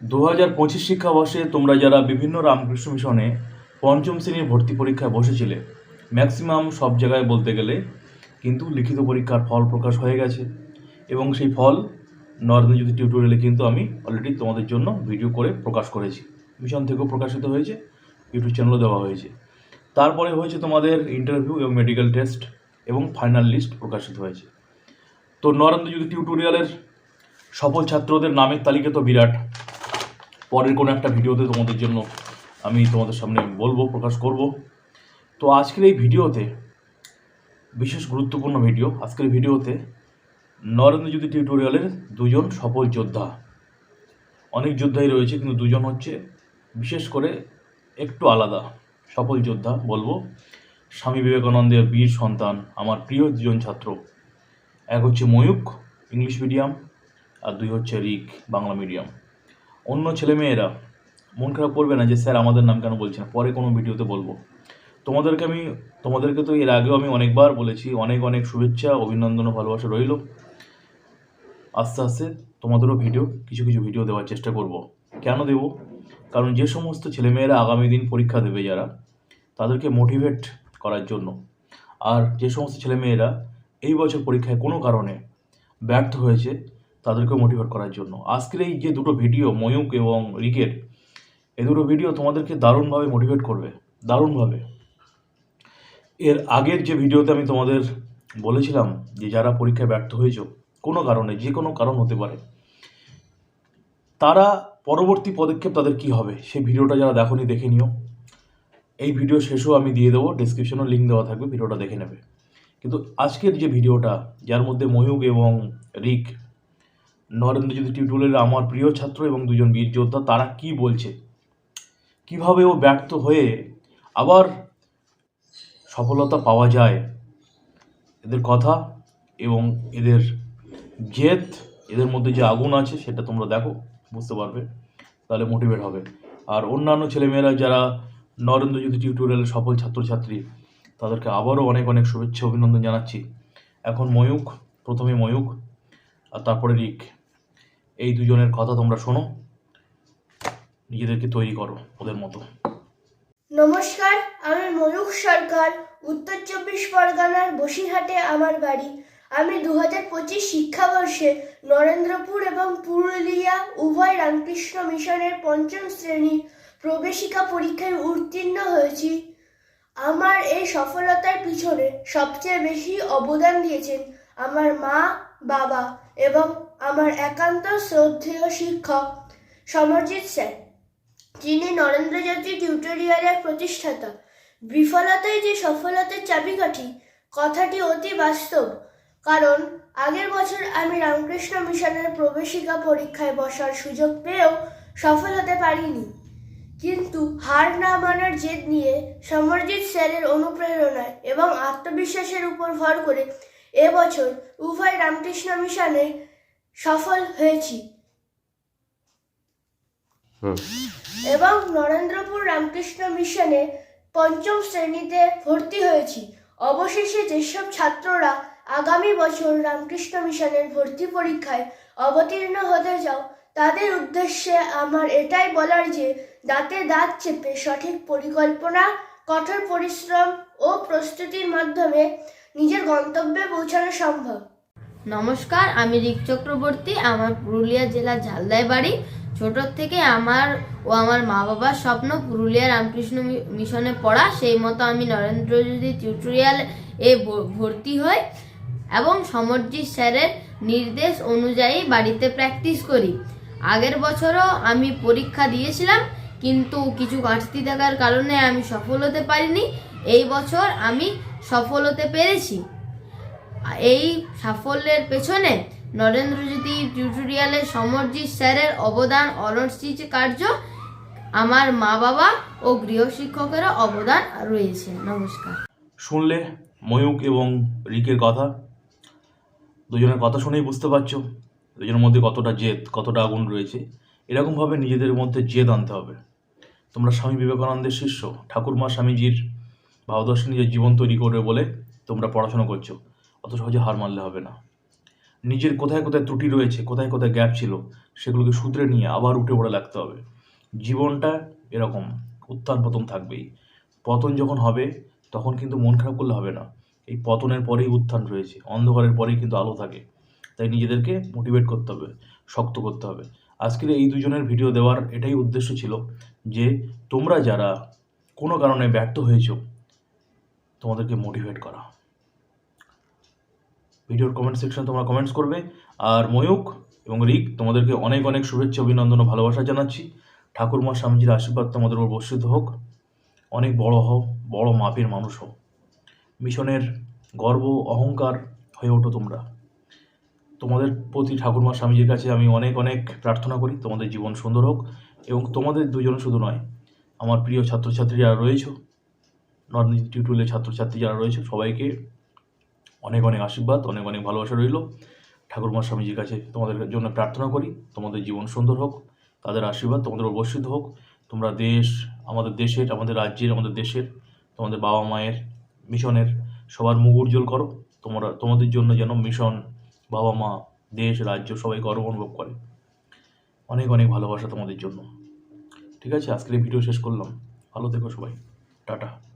দু হাজার পঁচিশ শিক্ষাবর্ষে তোমরা যারা বিভিন্ন রামকৃষ্ণ মিশনে পঞ্চম শ্রেণির ভর্তি পরীক্ষায় বসেছিলে ম্যাক্সিমাম সব জায়গায় বলতে গেলে কিন্তু লিখিত পরীক্ষার ফল প্রকাশ হয়ে গেছে। এবং সেই ফল নরেন্দ্রজ্যোতি টিউটোরিয়ালে কিন্তু আমি অলরেডি তোমাদের জন্য ভিডিও করে প্রকাশ করেছি। মিশন থেকেও প্রকাশিত হয়েছে ইউটিউব চ্যানেলও দেওয়া হয়েছে। তারপরে হয়েছে তোমাদের ইন্টারভিউ এবং মেডিকেল টেস্ট এবং ফাইনাল লিস্ট প্রকাশিত হয়েছে। তো নরেন্দ্রজ্যোতি টিউটোরিয়ালের সফল ছাত্রদের নামের তালিকা তো বিরাট। পরের কোনো একটা ভিডিওতে তোমাদের জন্য আমি তোমাদের সামনে বলব, প্রকাশ করব। তো আজকের এই ভিডিওতে বিশেষ গুরুত্বপূর্ণ ভিডিও, আজকের ভিডিওতে নরেন্দ্র নরেন্দ্রজ্যোতি টিউটোরিয়ালের দুজন সফল যোদ্ধা। অনেক যোদ্ধাই রয়েছে, কিন্তু দুজন হচ্ছে বিশেষ করে একটু আলাদা সফল যোদ্ধা বলব। স্বামী বিবেকানন্দের বীর সন্তান, আমার প্রিয় দুজন ছাত্র। এক হচ্ছে ময়ূক ইংলিশ মিডিয়াম, আর দুই হচ্ছে রিক, বাংলা মিডিয়াম। অন্য ছেলেমেয়েরা মন খারাপ করবে না যে, স্যার, আমাদের নাম কেন বলছে বলছেন? পরে কোনো ভিডিওতে বলব। তোমাদেরকে আমি, তোমাদেরকে তো এর আগেও আমি অনেকবার বলেছি, অনেক অনেক শুভেচ্ছা, অভিনন্দন ও ভালোবাসা রইল। আস্তে আস্তে তোমাদেরও ভিডিও, কিছু কিছু ভিডিও দেওয়ার চেষ্টা করব। কেন দেব? কারণ যে সমস্ত ছেলেমেয়েরা আগামী দিন পরীক্ষা দেবে যারা, তাদেরকে মোটিভেট করার জন্য। আর যে সমস্ত ছেলেমেয়েরা এই বছর পরীক্ষায় কোনো কারণে ব্যর্থ হয়েছে তাদেরকেও মোটিভেট করার জন্য। আজকের এই যে দুটো ভিডিও ময়ূক এবং রিকের, এই দুটো ভিডিও তোমাদেরকে দারুণভাবে মোটিভেট করবে। দারুণভাবে। এর আগের যে ভিডিওতে আমি তোমাদের বলেছিলাম যে যারা পরীক্ষায় ব্যর্থ হয়েছো, কোনো কারণে, যে কোনো কারণ হতে পারে, তারা পরবর্তী পদক্ষেপ তাদের কি হবে, সেই ভিডিওটা যারা দেখোনি দেখে নিও। এই ভিডিও শেষও আমি দিয়ে দেবো ডিসক্রিপশনেও লিঙ্ক দেওয়া থাকবে ভিডিওটা দেখে নেবে। কিন্তু আজকের যে ভিডিওটা যার মধ্যে ময়ূক এবং রিক নরেন্দ্রজ্যোতি টিউটোরিয়ালের আমার প্রিয় ছাত্র এবং দুজন বীর যোদ্ধা, তারা কি বলছে? কীভাবে ও ব্যর্থ হয়ে আবার সফলতা পাওয়া যায়? এদের কথা এবং এদের জেদ, এদের মধ্যে যে আগুন আছে, সেটা তোমরা দেখো, বুঝতে পারবে, তাহলে মোটিভেট হবে। আর অন্যান্য ছেলেমেয়েরা যারা নরেন্দ্র নরেন্দ্রজ্যোতি টিউটোরিয়ালের সফল ছাত্রছাত্রী, তাদেরকে আবারও অনেক অনেক শুভেচ্ছা, অভিনন্দন জানাচ্ছি। এখন ময়ূক প্রথমে ময়ূক আর তারপরে রিক। এই দুজনের কথা তোমরা শোনো। নিজেদেরকে তৈরি করো ওদের মতো। নমস্কার, আমি ময়ূখ সরকার, উত্তর চব্বিশ পরগনার বসিরহাটে আমার বাড়ি। আমি দু হাজার পঁচিশ শিক্ষাবর্ষে নরেন্দ্রপুর এবং পুরুলিয়া উভয় রামকৃষ্ণ মিশনের পঞ্চম শ্রেণির প্রবেশিকা পরীক্ষায় উত্তীর্ণ হয়েছি। আমার এই সফলতার পিছনে সবচেয়ে বেশি অবদান দিয়েছেন আমার মা, বাবা এবং আমার একান্ত শ্রদ্ধেয় শিক্ষক সমরজিৎ স্যার। যিনি নরেন্দ্রজ্যোতি টিউটোরিয়ালের প্রতিষ্ঠাতা। বিফলতাই যে সফলতার চাবিকাঠি, কথাটি অতি বাস্তব। কারণ, আগের বছর আমি রামকৃষ্ণ মিশনের প্রবেশিকা পরীক্ষায় বসার সুযোগ পেয়েও সফল হতে পারিনি। কিন্তু হার না মানার জেদ নিয়ে সমরজিৎ স্যারের অনুপ্রেরণায় এবং আত্মবিশ্বাসের উপর ভর করে এবছর উভয় রামকৃষ্ণ মিশনে সফল হয়েছি। এবং নরেন্দ্রপুর রামকৃষ্ণ মিশনে পঞ্চম শ্রেণীতে ভর্তি হয়েছি। অবশেষে যেসব ছাত্ররা আগামী বছর রামকৃষ্ণ মিশনের ভর্তি পরীক্ষায় অবতীর্ণ হতে যাও তাদের উদ্দেশ্যে আমার এটাই বলার যে দাঁতে দাঁত চেপে সঠিক পরিকল্পনা কঠোর পরিশ্রম ও প্রস্তুতির মাধ্যমে নিজের গন্তব্যে পৌঁছানো সম্ভব। নমস্কার, আমি রিক চক্রবর্তী, আমার পুরুলিয়া জেলা ঝালদায় বাড়ি। ছোটোর থেকে আমার ও আমার মা বাবার স্বপ্ন পুরুলিয়া রামকৃষ্ণ মিশনে পড়া। সেই মতো আমি নরেন্দ্র নরেন্দ্রজ্যোতি টিউটোরিয়াল এ ভর্তি হই এবং সমরজিৎ স্যারের নির্দেশ অনুযায়ী বাড়িতে প্র্যাকটিস করি। আগের বছরও আমি পরীক্ষা দিয়েছিলাম, কিন্তু কিছু ঘাটতি থাকার কারণে আমি সফল হতে পারিনি। এই বছর আমি সফল হতে পেরেছি। এই সাফল্যের পেছনে নরেন্দ্রজ্যোতি টিউটোরিয়ালের সমরজিৎ স্যারের অবদান অনস্বীকার্য আমার মা বাবা ও গৃহশিক্ষকেরও অবদান রয়েছে। নমস্কার। শুনলে ময়ূক এবং রিকের কথা। দুজনের কথা শুনেই বুঝতে পারছ দুজনের মধ্যে কতটা জেদ, কতটা আগুন রয়েছে। এরকমভাবে নিজেদের মধ্যে জেদ আনতে হবে। তোমরা স্বামী বিবেকানন্দের শিষ্য, ঠাকুরমা স্বামীজির ভাবদর্শন নিজের জীবন তৈরি করবে বলে তোমরা পড়াশোনা করছ। অত সহজে হার মানলে হবে না। নিজের কোথায় কোথায় ত্রুটি রয়েছে, কোথায় কোথায় গ্যাপ ছিল, সেগুলোকে শুধরে নিয়ে আবার উঠে পড়ে লাগতে হবে। জীবনটা এরকম, উত্থান পতন থাকবেই। পতন যখন হবে, তখন কিন্তু মন খারাপ করলে হবে না। এই পতনের পরেই উত্থান রয়েছে, অন্ধকারের পরেই কিন্তু আলো থাকে। তাই নিজেদেরকে মোটিভেট করতে হবে, শক্ত করতে হবে। আজকের এই দুজনের ভিডিও দেওয়ার এটাই উদ্দেশ্য ছিল যে, তোমরা যারা কোনো কারণে ব্যর্থ হয়েছ, তোমাদেরকে মোটিভেট করা। ভিডিওর কমেন্ট সেকশনে তোমরা কমেন্টস করবে। আর ময়ূক এবং রিক, তোমাদেরকে অনেক অনেক শুভেচ্ছা, অভিনন্দন ও ভালোবাসা জানাচ্ছি। ঠাকুরমা স্বামীজির আশীর্বাদ তোমাদের উপর বর্ষিত হোক। অনেক বড় হও, বড় মাপের মানুষ হও। মিশনের গর্ব, অহংকার হয়ে ওঠো তোমরা। তোমাদের প্রতি ঠাকুরমা স্বামীজির কাছে আমি অনেক অনেক প্রার্থনা করি, তোমাদের জীবন সুন্দর হোক এবং তোমাদের দুজন শুধু নয়, আমার প্রিয় ছাত্রছাত্রী যারা রয়েছে, নর্থ টিউটোরিয়ালের ছাত্রছাত্রী যারা রয়েছে, সবাইকে অনেক অনেক আশীর্বাদ, অনেক অনেক ভালোবাসা রইল। ঠাকুরমা স্বামীজির কাছে তোমাদের জন্য প্রার্থনা করি, তোমাদের জীবন সুন্দর হোক, তাদের আশীর্বাদ তোমাদের বর্ষিত হোক। তোমরা দেশ, আমাদের দেশের, আমাদের রাজ্যের, আমাদের দেশের, তোমাদের বাবা মায়ের, মিশনের সবার মুখ উজ্জ্বল করো। তোমরা, তোমাদের জন্য যেন মিশন, বাবা মা, দেশ, রাজ্য সবাই গর্ব অনুভব করে। অনেক অনেক ভালোবাসা তোমাদের জন্য। ঠিক আছে, আজকের এই ভিডিও শেষ করলাম। ভালো থেকো সবাই। টাটা।